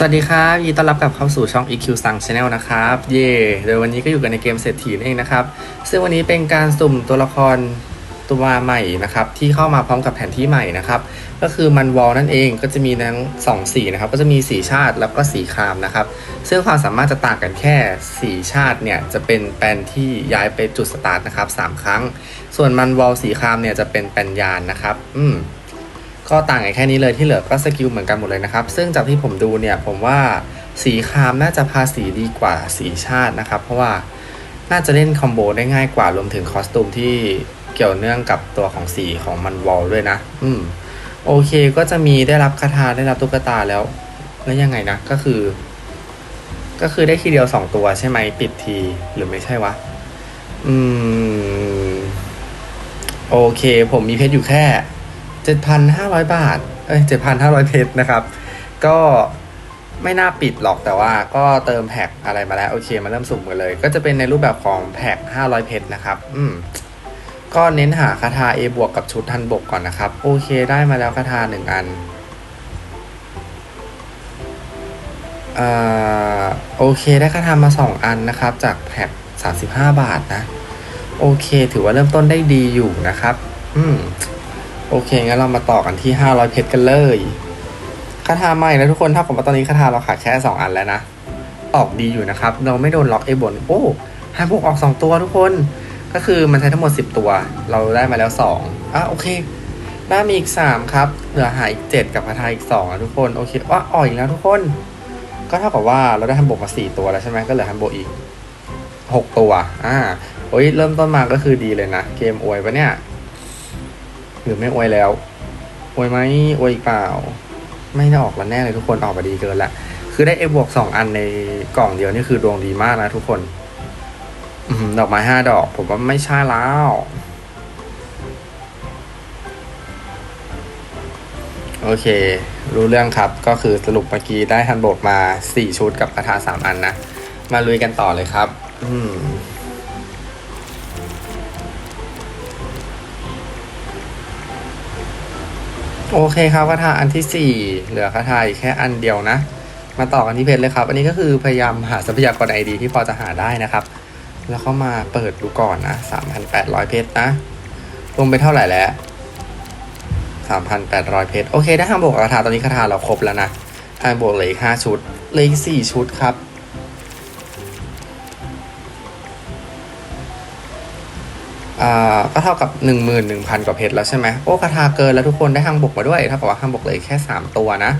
สวัสดีครับยินดีต้อนรับกลับเข้าสู่ช่อง EQ สั่ง Channel นะครับ เย่โดยวันนี้ก็อยู่กันในเกมเศรษฐีนั่นเองนะครับ ซึ่งวันนี้เป็นการสุ่มตัวละครตัวใหม่นะครับ ที่เข้ามาพร้อมกับแผนที่ใหม่นะครับ ก็คือมันวอลนั่นเองก็จะมีทั้งสองสีนะครับ ก็จะมีสีชาติแล้วก็สีครามนะครับ ซึ่งความสามารถจะต่างกันแค่สีชาติเนี่ยจะเป็นแปลนที่ย้ายไปจุดสตาร์ทนะครับสามครั้ง ส่วนมันวอลสีครามเนี่ยจะเป็นแปลนยานนะครับ อืม ก็ต่างกันแค่นี้เลยที่เหลือก็สกิลเหมือนกันหมดเลยนะครับ ซึ่งจากที่ผมดูเนี่ยผมว่าสีคามน่าจะพาสีดีกว่าสีชาตินะครับ เพราะว่าน่าจะเล่นคอมโบได้ง่ายกว่ารวมถึงคอสตูมที่เกี่ยวเนื่องกับตัวของสีของมันวอลด้วยนะ อืมโอเคก็จะมีได้รับคาถาได้รับตุ๊กตาแล้วแล้วยังไงนะก็คือ ก็คือได้ทีเดียวสองตัวใช่ไหมปิดทีหรือไม่ใช่วะ อืม โอเค ผมมีเพชรอยู่แค่ 7,500 บาท เอ้ย 7,500 เพชรนะครับ ก็ไม่น่าปิดหรอกแต่ว่าก็เติมแพ็กอะไรมาแล้วโอเคมาเริ่มสุ่มกันเลย ก็จะเป็นในรูปแบบของแพ็ก500 เพชรนะครับ อืมก็เน้นหาคาถา A บวกกับชุดทันบกก่อนนะครับ โอเคได้มาแล้วคาถาหนึ่งอันเอ่อโอเคได้คาถามา 2 อันนะครับ จากแพ็ก35 บาทนะ โอเค ถือว่าเริ่มต้นได้ดีอยู่นะครับ อืม โอเคงั้นเรามาต่อกันที่ 500 เพชรกันเลยคาถาใหม่นะทุกคนถ้าผมว่าตอนนี้คาถาเราขาดแค่ 2 อันแล้วนะ ออกดีอยู่นะครับ เราไม่โดนล็อกไอ้บนโอ้ให้พวกออก 2 ตัวทุกคน ก็คือมันใช้ทั้งหมด 10 ตัว เราได้มาแล้ว 2อะโอเคได้มีอีก 3 ครับ เหลือหายอีก 7 กับคาถาอีก2นะทุกคนโอเคว่าอ่อยอีกแล้วทุกคน ก็เท่ากับว่าเราได้ฮันโบกมา 4 ตัวแล้วใช่ไหมก็เหลือฮันโบกอีก 6 ตัวอ่าโอ้ยเริ่มต้นมาก็คือดีเลยนะ เกมอวยปะเนี่ย หรือไม่อวยแล้วอวยไหมอวยอีกเปล่า ไม่ได้ออกแล้วแน่เลยทุกคนออกมาดีเกินละคือได้เอบวกสองอันในกล่องเดียวนี่คือดวงดีมากนะทุกคนอดอกไม้ห้าดอก ผมว่าไม่ใช่แล้วโอเค รู้เรื่องครับก็คือสรุปเมื่อกี้ได้ทันโบกมา 4 ชุดกับกระทา3 อันนะ มาลุยกันต่อเลยครับ อืม โอเคครับคาถาอันที่สี่เหลือคาถาอีกแค่อันเดียวนะ มาต่อกันที่เพจเลยครับ อันนี้ก็คือพยายามหาทรัพยากรไอดีที่พอจะหาได้นะครับ แล้วเข้ามาเปิดดูก่อนนะสามพันแปดร้อยเพชรนะ รวมไปเท่าไหร่แล้วสามพันแปดร้อยเพชรโอเคได้ห้าบวกคาถาตอนนี้คาถาเราครบแล้วนะห้าบวกเหลืออีกห้าชุดเหลืออีกสี่ชุดครับ ก็เท่ากับหนึ่งหมื่นหนึ่งพันกว่าเพชรแล้วใช่ไหมโอ้คาถาเกินแล้วทุกคนได้ห้างบกมาด้วยเท่ากับว่าห้างบกเลยแค่สามตัวนะ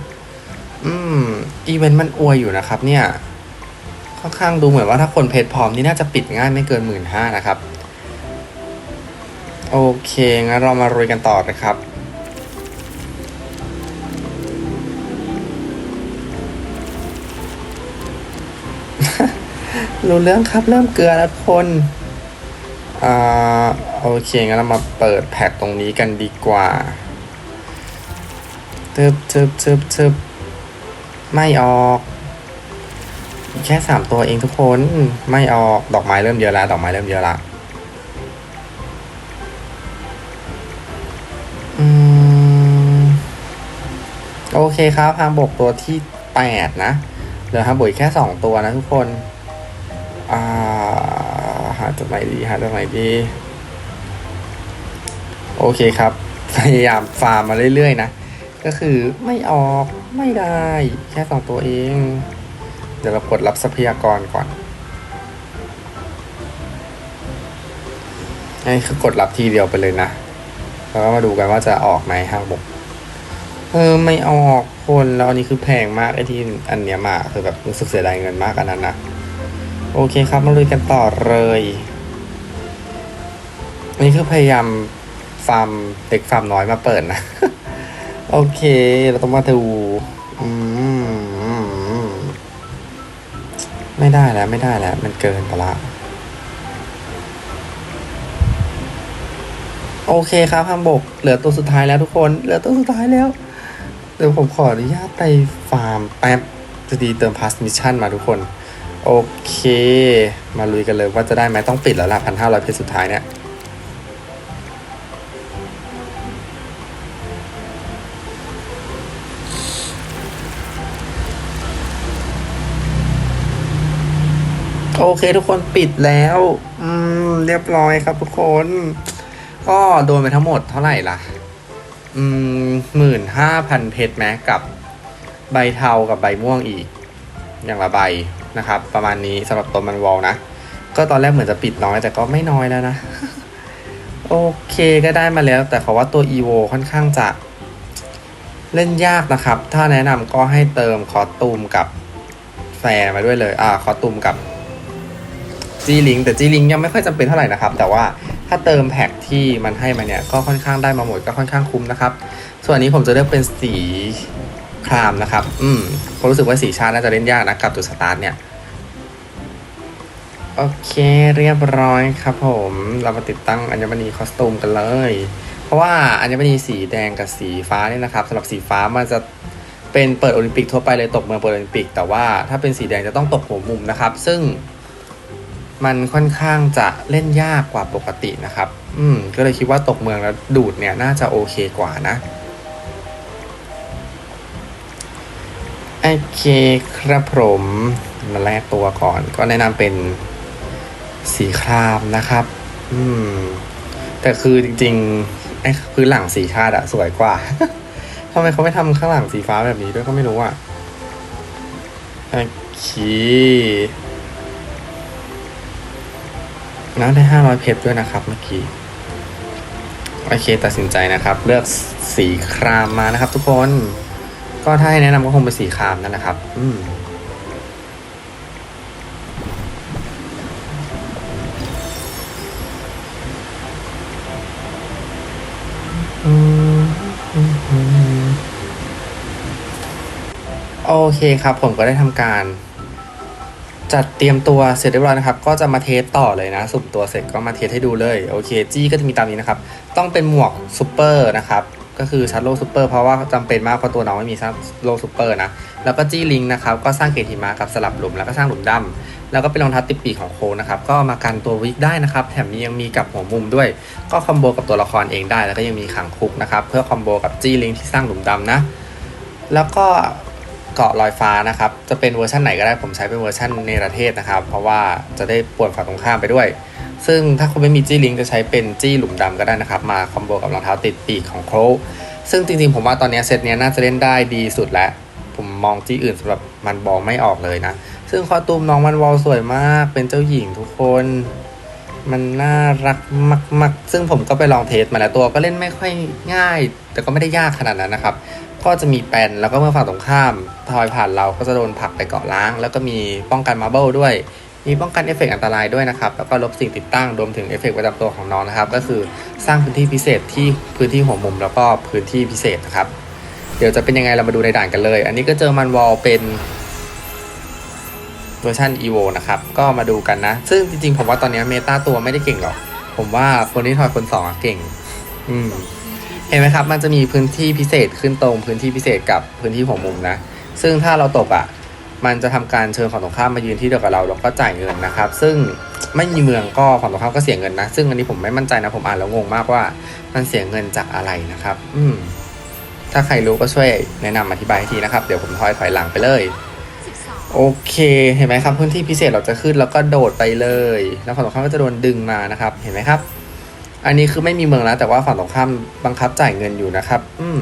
อืม อีเวนต์มันอวยอยู่นะครับเนี่ย ค่อนข้างดูเหมือนว่าถ้าคนเพจพร้อมนี่น่าจะปิดง่ายไม่เกินหมื่นห้านะครับ โอเค งั้นเรามารุยกันต่อเลยครับรู้เรื่องครับเริ่มเกลือแล้วทุกคน อ่าโอเค งั้นเรามาเปิดแพ็กตรงนี้กันดีกว่าทึบทึบทึบทึบไม่ออกแค่สามตัวเองทุกคนไม่ออกดอกไม้เริ่มเยอะแล้วดอกไม้เริ่มเยอะละอืมโอเคครับฮางบกตัวที่แปดนะเหลือฮางบกอีกแค่สองตัวนะทุกคนอ่า หาจากไหนดีหาจากไหนดี โอเคครับ พยายามฟาร์มมาเรื่อยๆ นะ ก็คือไม่ออกไม่ได้ แค่สองตัวเอง เดี๋ยวเรากดรับทรัพยากรก่อนนี่คือกดรับทีเดียวไปเลยนะแล้วก็มาดูกันว่าจะออกไหมห้างบกเออไม่ออกคนแล้วอันนี้คือแพงมากไอ้ที่อันเนี้ยมาคือแบบรู้สึกเสียดายเงินมากอันนั้นนะ โอเคครับ มาลุยกันต่อเลยนนี้คือพยายามฟาร์มเด็กฟาร์มน้อยมาเปิดนะ โอเค เราต้องมาดูมไม่ได้แล้วไม่ได้แล้ว มันเกินไปละโอเคครับฮัมบก เหลือตัวสุดท้ายแล้วทุกคน เหลือตัวสุดท้ายแล้ว เดี๋ยวผมขออนุญาตไปฟาร์มแป๊บจะดีเติมพาสมิชชั่นมาทุกคน โอเค มาลุยกันเลยว่าจะได้ไหมต้องปิดแล้วล่ะพันห้าร้อยเพจสุดท้ายเนี่ย โอเคทุกคนปิดแล้ว อืม เรียบร้อยครับทุกคน ก็โดนไปทั้งหมดเท่าไหร่ล่ะ อืมหมื่นห้าพันเพจแม้กับใบเทากับใบม่วงอีก อย่างละใบ นะครับประมาณนี้สำหรับตัวมันวอลนะ ก็ตอนแรกเหมือนจะปิดน้อยแต่ก็ไม่น้อยแล้วนะ โอเคก็ได้มาแล้ว แต่ขาว่าตัว EVO ค่อนข้างจะเล่นยากนะครับ ถ้าแนะนำก็ให้เติมคอตูมกับแฟร์มาด้วยเลย อ่า คอตูมกับจีลิงแต่จีลิงยังไม่ค่อยจำเป็นเท่าไหร่นะครับ แต่ว่าถ้าเติมแพ็กที่มันให้มาเนี่ย ก็ค่อนข้างได้มาหมดก็ค่อนข้างคุ้มนะครับ ส่วนนี้ผมจะเลือกเป็นสี ครามนะครับ อืมผมรู้สึกว่าสีชาติน่าจะเล่นยากนะกับตัวสตาร์ทเนี่ย โอเคเรียบร้อยครับผม เรามาติดตั้งอัญมณีคอสตูมกันเลย เพราะว่าอัญมณีสีแดงกับสีฟ้าเนี่ยนะครับสำหรับสีฟ้ามันจะเป็นเปิดโอลิมปิกทั่วไปเลยตกเมืองเปิดโอลิมปิก แต่ว่าถ้าเป็นสีแดงจะต้องตกหัวมุมนะครับ ซึ่งมันค่อนข้างจะเล่นยากกว่าปกตินะครับ อืม ก็เลยคิดว่าตกเมืองแล้วดูดเนี่ยน่าจะโอเคกว่านะ โอเคครับผมมาแลกตัวก่อน ก็แนะนำเป็นสีครามนะครับ อืม แต่คือจริงๆไอ้พื้นหลังสีชาติอะสวยกว่าทำไมเขาไม่ทำข้างหลังสีฟ้าแบบนี้ด้วยก็ไม่รู้อะโอเคน้ำได้ห้าร้อยเพชรด้วยนะครับเมื่อกี้ โอเคตัดสินใจนะครับ เลือกสีครามมานะครับทุกคน ก็ถ้าให้แนะนำก็คงเป็นสีครามนั่นแหละครับ อืมโอเคครับ ผมก็ได้ทำการ จัดเตรียมตัวเสร็จเรียบร้อยนะครับ ก็จะมาเทสต่อเลยนะ สุ่มตัวเสร็จก็มาเทสให้ดูเลย โอเค จี้ก็จะมีตามนี้นะครับ ต้องเป็นหมวกซูเปอร์นะครับ ก็คือชัดโลซูเปอร์เพราะว่าจำเป็นมากเพราะตัวน้องไม่มีชัดโลซูเปอร์นะ แล้วก็จี้ลิงนะครับก็สร้างเกติมะกับสลับหลุมแล้วก็สร้างหลุมดำแล้วก็เป็นรองเท้าติดปีกของโคนะครับก็มากันตัววิกได้นะครับแถมยังมีกับหัวมุมด้วย ก็คอมโบกับตัวละครเองได้ แล้วก็ยังมีขังคุกนะครับเพื่อคอมโบกับจี้ลิงที่สร้างหลุมดำนะ แล้วก็เกาะลอยฟ้านะครับจะเป็นเวอร์ชันไหนก็ได้ผมใช้เป็นเวอร์ชันเนประเทศนะครับ เพราะว่าจะได้ปวดฝั่งตรงข้ามไปด้วย ซึ่งถ้าคุณไม่มีจี้ลิงจะใช้เป็นจี้หลุมดำก็ได้นะครับ มาคอมโบกับรองเท้าติดปีกของโครซึ่งจริงๆ ผมว่าตอนนี้เซตนี้น่าจะเล่นได้ดีสุดแล้วผมมองจี้อื่นสำหรับมันบอลไม่ออกเลยนะ ซึ่งคอตูมน้องมันวอลสวยมาก เป็นเจ้าหญิงทุกคน มันน่ารักมากๆ ซึ่งผมก็ไปลองเทสมาแล้วตัวก็เล่นไม่ค่อยง่าย แต่ก็ไม่ได้ยากขนาดนั้นนะครับ ก็จะมีแปนแล้วก็เมื่อฝั่งตรงข้ามทอยผ่านเราก็จะโดนผลักไปเกาะล้าง แล้วก็มีป้องกันมาเบิลด้วย มีป้องกันเอฟเฟกต์อันตรายด้วยนะครับ แล้วก็ลบสิ่งติดตั้งรวมถึงเอฟเฟกต์ประจำตัวของน้องนะครับ ก็คือสร้างพื้นที่พิเศษที่พื้นที่หัวมุม แล้วก็พื้นที่พิเศษนะครับ เดี๋ยวจะเป็นยังไงเรามาดูในด่านกันเลย อันนี้ก็เจอมันวอลเป็นเวอร์ชัน EVO นะครับ ก็มาดูกันนะ ซึ่งจริงๆ ผมว่าตอนนี้เมตาตัวไม่ได้เก่งหรอก ผมว่าคนที่ทอยคนสองอะเก่ง อืมเห็นไหมครับ มันจะมีพื้นที่พิเศษขึ้นตรงพื้นที่พิเศษกับพื้นที่หัวมุมนะ ซึ่งถ้าเราตกอะ มันจะทำการเชิญฝั่งตรงข้ามมายืนที่เดียวกับเราแล้วก็จ่ายเงินนะครับ ซึ่งไม่มีเมืองก็ฝั่งตรงข้ามก็เสียเงินนะ ซึ่งอันนี้ผมไม่มั่นใจนะผมอ่านแล้วงงมากว่ามันเสียเงินจากอะไรนะครับ อืมถ้าใครรู้ก็ช่วยแนะนำอธิบายให้ทีนะครับ เดี๋ยวผมถอยถอยหลังไปเลย โอเค เห็นไหมครับพื้นที่พิเศษเราจะขึ้นแล้วก็โดดไปเลย แล้วฝั่งตรงข้ามก็จะโดนดึงมานะครับ เห็นไหมครับ อันนี้คือไม่มีเมืองแล้วแต่ว่าฝั่งตรงข้ามบังคับจ่ายเงินอยู่นะครับ อืม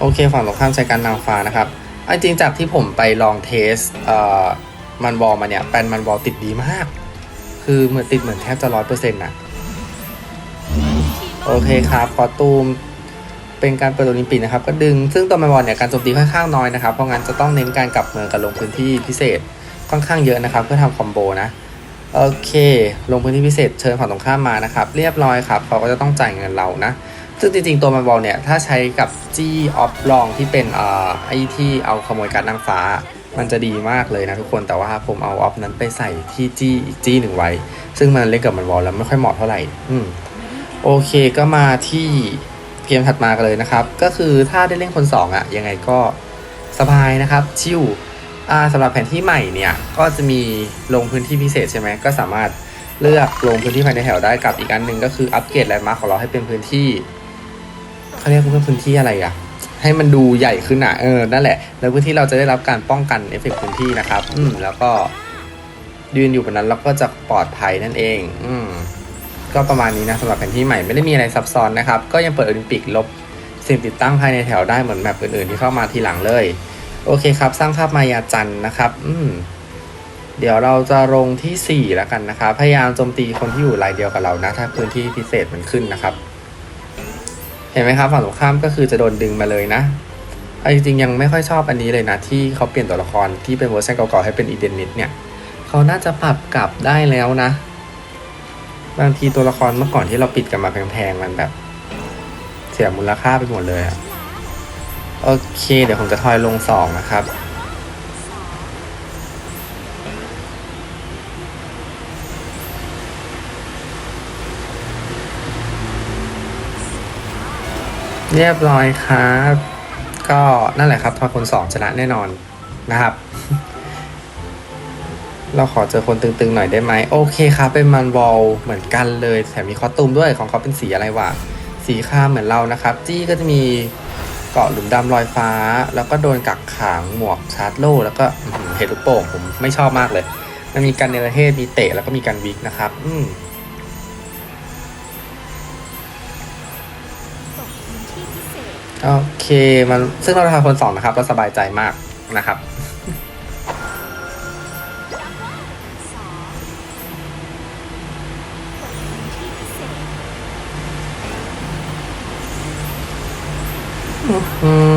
โอเคฝั่งตรงข้ามใช้การนางฟ้านะครับอันจริงจากที่ผมไปลองเทสเอ่อมันบอลมาเนี่ยแปนมันบอลติดดีมาก คือเหมือนติดเหมือนแทบจะร้อยเปอร์เซ็นต์นะโอเคครับคอตูมเป็นการเปิดโอลิมปิกนะครับก็ดึงซึ่งตัวมันบอลเนี่ยการโจมตีค่อนข้างน้อยนะครับ เพราะงั้นจะต้องเน้นการกลับเมืองกับลงพื้นที่พิเศษค่อนข้างเยอะนะครับ เพื่อทำคอมโบนะโอเค ลงพื้นที่พิเศษเชิญฝั่งตรงข้ามมานะครับ เรียบร้อยครับเขาก็จะต้องจ่ายเงินเรานะ ซึ่งจริงๆ ตัวมันบอลเนี่ย ถ้าใช้กับจี้ออฟลองที่เป็นอ่อไอที่เอาขโมยการนางฟ้า มันจะดีมากเลยนะทุกคนแต่ว่าผมเอาออฟนั้นไปใส่ที่จี้อีกจี้หนึ่งไว้ ซึ่งมันเล่นกับมันบอลแล้วไม่ค่อยเหมาะเท่าไหร่อืมโอเคก็มาที่เกมถัดมากันเลยนะครับ ก็คือถ้าได้เล่นคนสองอะยังไงก็สบายนะครับชิวอ่าสำหรับแผนที่ใหม่เนี่ยก็จะมีลงพื้นที่พิเศษใช่ไหมก็สามารถเลือกลงพื้นที่ภายในแถวได้กับอีกอันหนึ่งก็คืออัปเกรดแลนด์มาร์คของเราให้เป็นพื้นที่ เขาเรียกว่าพื้นที่อะไรอะให้มันดูใหญ่ขึ้นอะเออนั่นแหละ แล้วพื้นที่เราจะได้รับการป้องกันเอฟเฟกต์พื้นที่นะครับ อืมแล้วก็ยืนอยู่บนนั้นเราก็จะปลอดภัยนั่นเอง อืมก็ประมาณนี้นะสำหรับแผนที่ใหม่ไม่ได้มีอะไรซับซ้อนนะครับ ก็ยังเปิดโอลิมปิกลบสิ่งติดตั้งภายในแถวได้เหมือนแมปอื่นๆที่เข้ามาทีหลังเลย โอเคครับ สร้างภาพมายาจันนะครับ อืมเดี๋ยวเราจะลงที่ 4 แล้วกันนะครับ พยายามโจมตีคนที่อยู่รายเดียวกับเรานะ ถ้าพื้นที่พิเศษมันขึ้นนะครับ ห็นไหมครับฝั่งตรงข้ามก็คือจะโดนดึงมาเลยนะเอาจริงๆยังไม่ค่อยชอบอันนี้เลยนะ ที่เขาเปลี่ยนตัวละครที่เป็นเวอร์ชันเก่าๆให้เป็นอีเดนนิดเนี่ยเขาน่าจะปรับกลับได้แล้วนะ บางทีตัวละครเมื่อก่อนที่เราปิดกันมาแพงๆมันแบบ เสียมูลค่าไปหมดเลยอะโอเค เดี๋ยวผมจะทอยลงสองนะครับ เรียบร้อยครับ ก็นั่นแหละครับทอยคนสองชนะแน่นอนนะครับ เราขอเจอคนตึงๆหน่อยได้ไหมโอเคครับ เป็นมันวอลเหมือนกันเลยแถมมีคอสตูมด้วยของเขาเป็นสีอะไรวะสีข้ามเหมือนเรานะครับ จี้ก็จะมีเกาะหลุมดำลอยฟ้า แล้วก็โดนกักขังหมวกชาร์จโล่แล้วก็อื้อหือเห็ดลูกโป่งผมไม่ชอบมากเลย มันมีการเนรเทศมีเตะแล้วก็มีการวิกนะครับ อืม โอเคมันซึ่งเราทำคนสองนะครับเราสบายใจมากนะครับอืม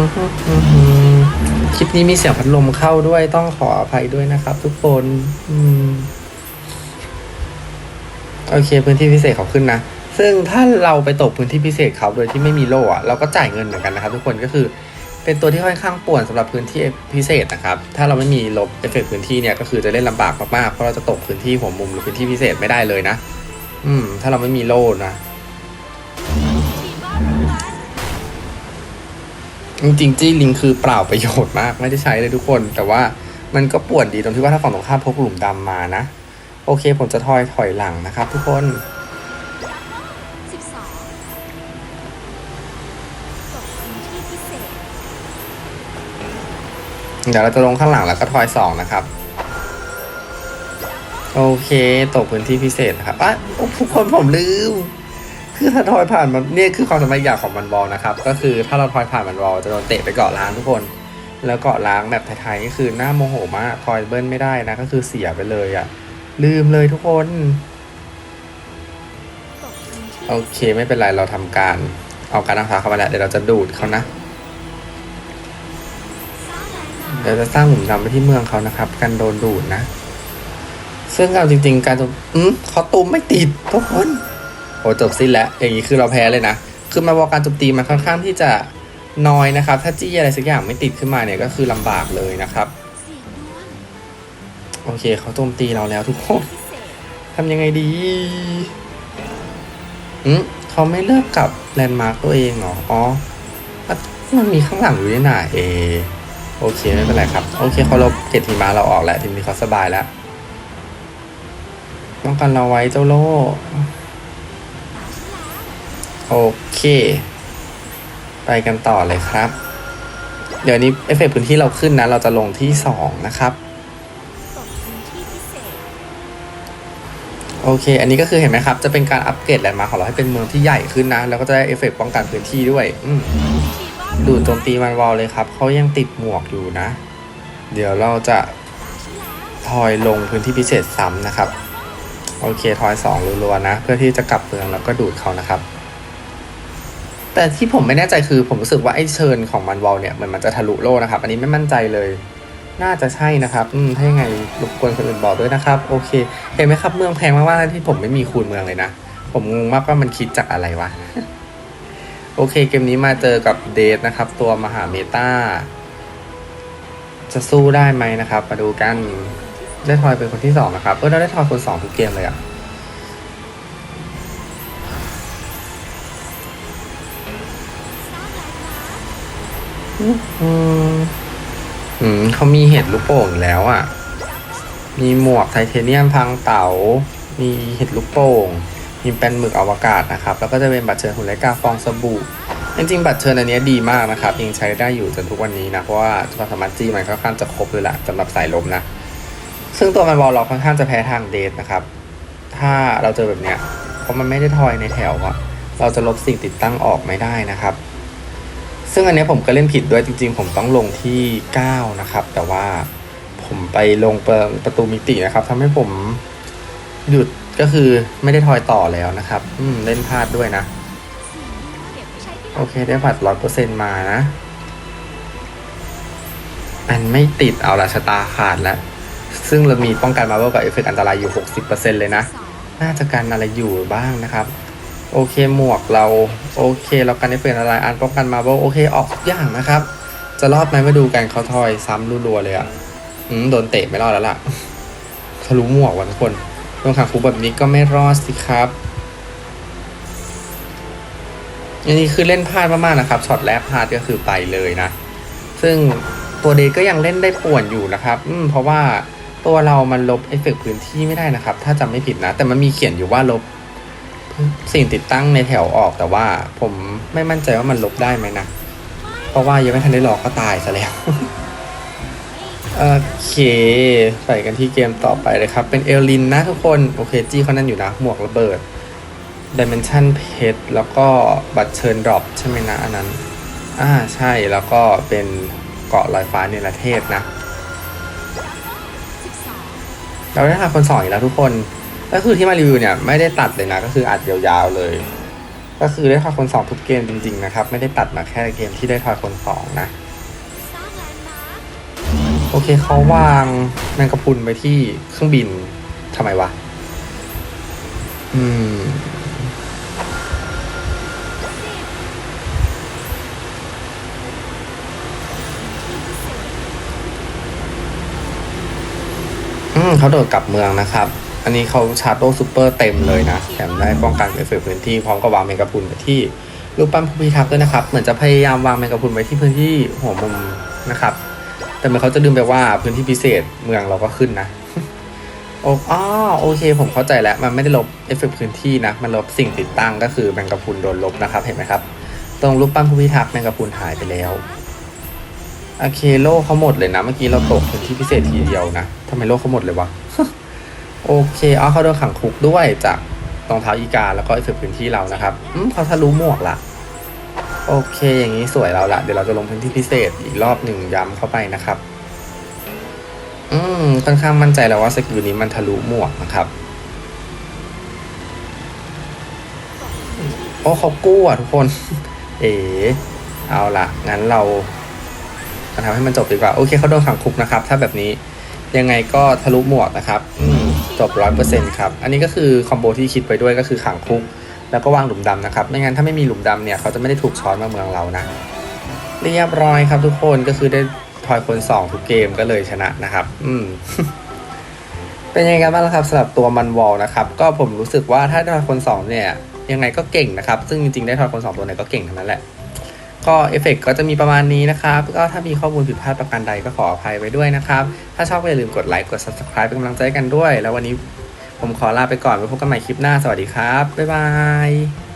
คลิปนี้มีเสียงพัดลมเข้าด้วยต้องขออภัยด้วยนะครับ ทุกคน อืม โอเค พื้นที่พิเศษเขาขึ้นนะ ซึ่งถ้าเราไปตกพื้นที่พิเศษเขาโดยที่ไม่มีโล่อะเราก็จ่ายเงินเหมือนกันนะครับ ทุกคนก็คือเป็นตัวที่ค่อนข้างป่วนสำหรับพื้นที่พิเศษนะครับ ถ้าเราไม่มีลบเอฟเฟกต์พื้นที่เนี่ยก็คือจะเล่นลำบากมากๆ เพราะเราจะตกพื้นที่หัวมุมหรือพื้นที่พิเศษไม่ได้เลยนะ อืม ถ้าเราไม่มีโล่นะ จริงๆจี้ลิงคือเปล่าประโยชน์มากไม่ได้ใช้เลยทุกคน แต่ว่ามันก็ป่วนดีตรงที่ว่าถ้าฝั่งตรงข้ามพกหลุมดำมานะ โอเคผมจะทอยถอยหลังนะครับ ทุกคน เดี๋ยวเราจะลงข้างหลังแล้วก็ทอยสองนะครับ โอเคตกพื้นที่พิเศษนะครับอะทุกคนผมลืม คือถ้าทอยผ่านมันเนี่ยคือความสามารถอย่างของมันบอลนะครับ ก็คือถ้าเราทอยผ่านมันบอลจะโดนเตะไปเกาะล้างทุกคน แล้วเกาะล้างแบบไทยๆนี่คือหน้าโมโหมากทอยเบิ้ลไม่ได้นะก็คือเสียไปเลยอะ่ะ ลืมเลยทุกคน โอเคไม่เป็นไรเราทำการเอาการนักษาเข้ามาแล้วเดี๋ยวเราจะดูดเขานะ ดี๋ยวจะสร้างหมุมดำไปที่เมืองเขานะครับ กันโดนดูดนะ ซึ่งเอาจริง ๆ การโจมอืมเขาตุ้มไม่ติดทุกคนโอ้จบสิ้นแล้ว อย่างนี้คือเราแพ้เลยนะ คือมาบอกการโจมตีมันค่อนข้างที่จะน้อยนะครับ ถ้าจี้อะไรสักอย่างไม่ติดขึ้นมาเนี่ยก็คือลำบากเลยนะครับ โอเคเขาโจมตีเราแล้วทุกคนทำยังไงดีอืมเขาไม่เลือกกับแลนด์มาร์กตัวเองเหรอ อ๋อ มันมีข้างหลังอยู่นี่น่ะเอ โอเคไม่เป็นไรครับ โอเคเขาลบเกตทีมาเราออกแล้วทีนี้เขาสบายแล้วต้องกันเราไว้เจ้าโลโอเค ไปกันต่อเลยครับ เดี๋ยวนี้เอฟเฟกต์พื้นที่เราขึ้นนะ เราจะลงที่สองนะครับ โอเค อันนี้ก็คือเห็นไหมครับ จะเป็นการอัปเกรดแลนด์มาของเราให้เป็นเมืองที่ใหญ่ขึ้นนะ แล้วก็จะได้เอฟเฟกต์ป้องกันพื้นที่ด้วย อืม ดูดโจมตีมันวอลเลยครับเขายังติดหมวกอยู่นะ เดี๋ยวเราจะทอยลงพื้นที่พิเศษซ้ำนะครับ โอเคทอยสองรัวๆนะ เพื่อที่จะกลับเมืองแล้วก็ดูดเขานะครับแต่ที่ผมไม่แน่ใจคือผมรู้สึกว่าไอ้เชิญของมันวอลเนี่ยเหมือนมันจะทะลุโลนะครับ อันนี้ไม่มั่นใจเลย น่าจะใช่นะครับ อืมถ้ายังไงรบกวนคนอื่นบอกด้วยนะครับ โอเค เห็นไหมครับเมืองแพงมากๆที่ผมไม่มีคูณเมืองเลยนะ ผมงงมากว่ามันคิดจากอะไรวะ โอเคเกมนี้มาเจอกับเดทนะครับ ตัวมหาเมตาจะสู้ได้ไหมนะครับ มาดูกันได้ทอยเป็นคนที่สองนะครับเออเราได้ทอยคนสองทุกเกมเลยอะ่ะอืมเขามีเห็ดลูกโป่งแล้วอะ่ะ มีหมวกไทเทเนียมพังเตา๋า มีเห็ดลูกโป่ง มีเป็นหมึกอวกาศนะครับ แล้วก็จะเป็นบัตรเชิญหุ่นไลกาฟองสบู่ จริงๆ บัตรเชิญอันนี้ดีมากนะครับ ยังใช้ได้อยู่จนทุกวันนี้นะ เพราะว่าความสามารถจีมันค่อนข้างจะครบเลยแหละสำหรับสายลมนะ ซึ่งตัวมันบอลเราค่อนข้างจะแพ้ทางเดทนะครับ ถ้าเราเจอแบบเนี้ย เพราะมันไม่ได้ทอยในแถวอะเราจะลบสิ่งติดตั้งออกไม่ได้นะครับ ซึ่งอันนี้ผมก็เล่นผิดด้วยจริง ๆ ผมต้องลงที่ 9 นะครับ แต่ว่าผมไปลงประประตูมิตินะครับทำให้ผมหยุด ก็คือไม่ได้ทอยต่อแล้วนะครับ อืม เล่นพลาดด้วยนะ โอเค ได้บัตรร้อยเปอร์เซ็นมานะ อันไม่ติดเอาละชะตาขาดแล้ว ซึ่งเรามีป้องกันมาเวลกับเอฟเฟกต์อันตรายอยู่ 60%เลยนะ น่าจะกันอะไรอยู่บ้างนะครับ โอเคหมวกเรา โอเค เรากันเอฟเฟกต์อันตรายอันป้องกันมาเวลโอเค ออกทุกอย่างนะครับ จะรอดไหมมาดูกันเขาทอยซ้ำรัวๆเลยอะ่ะ อืม โดนเตะไม่รอดแล้วล่ะทะลุหมวกว่ะทุกคน โดนขังคุกแบบนี้ก็ไม่รอดสิครับอันนี้คือเล่นพลาดมากๆนะครับช็อตแรกพลาดก็คือไปเลยนะ ซึ่งตัวเดก็ยังเล่นได้ป่วนอยู่นะครับ อืมเพราะว่าตัวเรามันลบเอฟเฟกต์พื้นที่ไม่ได้นะครับ ถ้าจำไม่ผิดนะ แต่มันมีเขียนอยู่ว่าลบสิ่งติดตั้งในแถวออกแต่ว่าผมไม่มั่นใจว่ามันลบได้ไหมนะ เพราะว่ายังไม่ทันได้ลอกก็ตายซะแล้ว โอเค ไปกันที่เกมต่อไปเลยครับ เป็นเอลลินนะทุกคน โอเค จี้เขานั่นอยู่นะ หมวกระเบิด Dimension เพชรแล้วก็บัตรเชิญดรอปใช่ไหมนะ อันนั้น อ่า ใช่แล้วก็เป็นเกาะลอยฟ้าเนรเทศนะ เราได้ทายคนสองอีกแล้วทุกคน ก็คือที่มารีวิวเนี่ย ไม่ได้ตัดเลยนะ ก็คืออัดยาวๆเลย ก็คือได้ทายคนสองทุกเกมจริงๆนะครับ ไม่ได้ตัดมาแค่เกมที่ได้ทายคนสองนะ โอเคเขาวางแมงกะพรุนไปที่เครื่องบินทำไมวะ อืม อืมเขาโดดกลับเมืองนะครับ อันนี้เขาชาร์โตซูเปอร์เต็มเลยนะ แถมได้ป้องกันเอฟเฟกพื้นที่พร้อมกับวางแมงกะพรุนไปที่รูปปั้นผู้พิทักษ์ด้วยนะครับ เหมือนจะพยายามวางแมงกะพรุนไว้ที่พื้นที่หัวมุมนะครับ แต่เมื่อเขาจะลืมไปว่าพื้นที่พิเศษเมืองเราก็ขึ้นนะโอ้อ๋อโอเค ผมเข้าใจแล้ว มันไม่ได้ลบเอฟเฟกต์พื้นที่นะ มันลบสิ่งติดตั้งก็คือแมงกะพุนโดนลบนะครับ เห็นไหมครับ ตรงรูปปั้นผู้พิทักษ์แมงกะพุนหายไปแล้วโอเคโลกเขาหมดเลยนะ เมื่อกี้เราตกพื้นที่พิเศษทีเดียวนะทำไมโลกเขาหมดเลยวะ โอเคอ๋อเขาโดนขังคุกด้วยจากรองเท้าอีกาแล้วก็เอฟเฟกพื้นที่เรานะครับอืมเขาทะลุหมวกละ โอเค อย่างนี้สวยเราละเดี๋ยวเราจะลงพื้นที่พิเศษอีกรอบหนึ่งย้ำเข้าไปนะครับ อืมค่อนข้างมั่นใจแล้วว่าสกิลนี้มันทะลุหมวกนะครับ โอ้เขากู้อะทุกคน เอ๋เอาละงั้นเราทำให้มันจบดีกว่า โอเคเขาโดนขังคุกนะครับ ถ้าแบบนี้ยังไงก็ทะลุหมวกนะครับจบร้อยเปอร์เซ็นต์ครับ อันนี้ก็คือคอมโบที่คิดไปด้วยก็คือขังคุก แล้วก็วางหลุมดำนะครับ ไม่งั้นถ้าไม่มีหลุมดำเนี่ยเขาจะไม่ได้ถูกช้อนมาเมืองเรานะ เรียบร้อยครับทุกคนก็คือได้ทอยคนสองทุกเกมก็เลยชนะนะครับ อืมเป็นยังไงกันบ้างละครับสำหรับตัวมันวอลนะครับ ก็ผมรู้สึกว่าถ้าทอยคนสองเนี่ยยังไงก็เก่งนะครับ ซึ่งจริงๆได้ทอยคนสองตัวไหนก็เก่งทั้งนั้นแหละ ก็เอฟเฟกต์ก็จะมีประมาณนี้นะครับ ก็ถ้ามีข้อมูลผิดพลาดประการใดก็ขออภัยไว้ด้วยนะครับ ถ้าชอบก็อย่าลืมกดไลค์กด subscribe เป็นกำลังใจกันด้วย แล้ววันนี้ ผมขอลาไปก่อนไว้พบกันใหม่คลิปหน้าสวัสดีครับ บ๊ายบาย